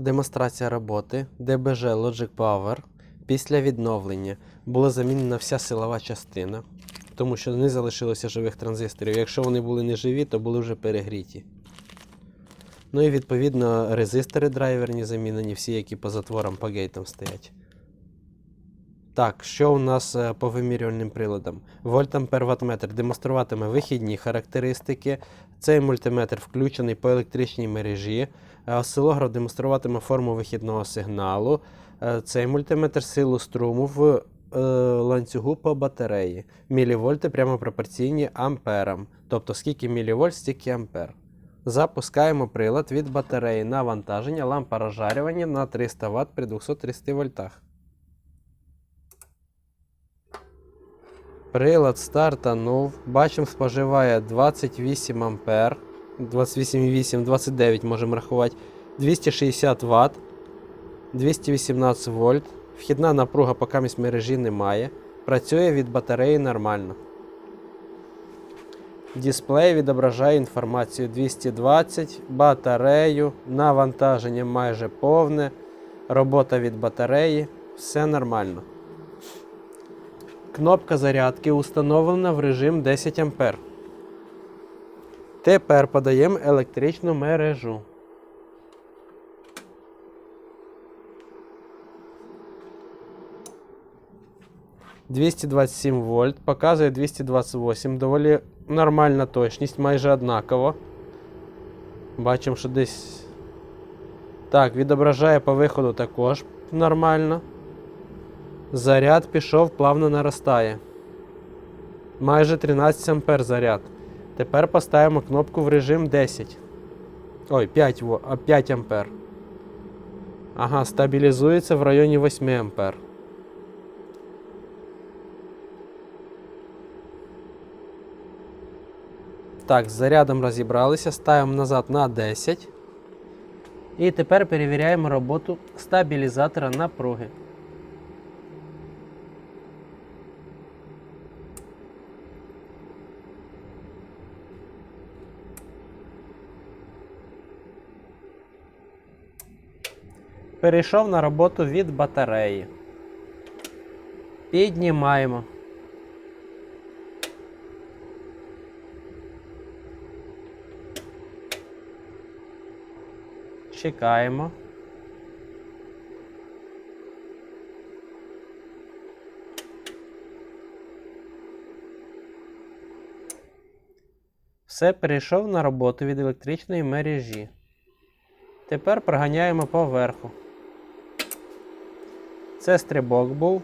Демонстрація роботи DBG Logic Power. Після відновлення була замінена вся силова частина, тому що не залишилося живих транзисторів. Якщо вони були не живі, то були вже перегріті. Ну і відповідно резистори драйверні замінені, всі, які по затворам по гейтам стоять. Так, що у нас е, по вимірювальним приладам? Вольтампер ваттметр демонструватиме вихідні характеристики. Цей мультиметр включений по електричній мережі. Е, Осцилограф демонструватиме форму вихідного сигналу. Е, Цей мультиметр силу струму в ланцюгу по батареї. Мілівольти прямо пропорційні амперам. Тобто скільки мілівольт, стільки ампер. Запускаємо прилад від батареї навантаження лампа розжарювання на 300 Вт при 230 вольтах. Прилад стартанув. Бачимо, споживає 28 ампер. 28,8, 29 можемо рахувати. 260 Вт. 218 вольт. Вхідна напруга по камість мережі немає. Працює від батареї нормально. Дисплей відображає інформацію 220, батарею, навантаження майже повне, робота від батареї, все нормально. Кнопка зарядки установлена в режим 10 А. Тепер подаємо електричну мережу. «227 вольт, показує 228, доволі нормальна точність, майже однаково. Бачимо, що десь. Так, відображає по виходу також нормально. Заряд пішов, плавно наростає. Майже 13 ампер заряд. Тепер поставимо кнопку в режим 10. Ой, 5, а 5 ампер. Ага, стабілізується в районі 8 ампер. Так, з зарядом розібралися, ставимо назад на 10. І тепер перевіряємо роботу стабілізатора напруги. Перейшов на роботу від батареї. Піднімаємо. Чекаємо. Все перейшов на роботу від електричної мережі. Тепер проганяємо поверху. Це стрибок був.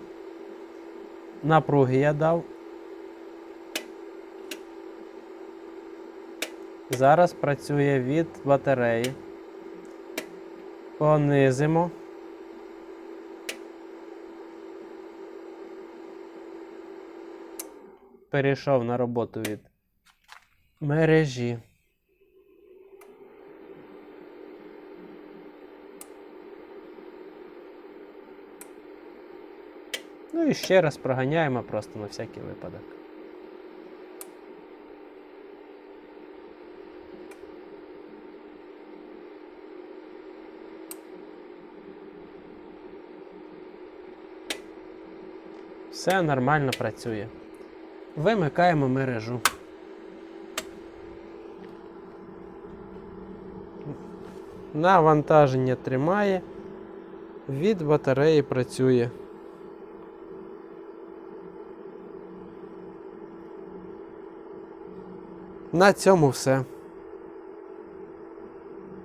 Напруги я дав. Зараз працює від батареї. Понизимо. Перейшов на роботу від мережі. Ну і ще раз проганяємо просто на всякий випадок. Все нормально працює. Вимикаємо мережу. Навантаження тримає. Від батареї працює. На цьому все.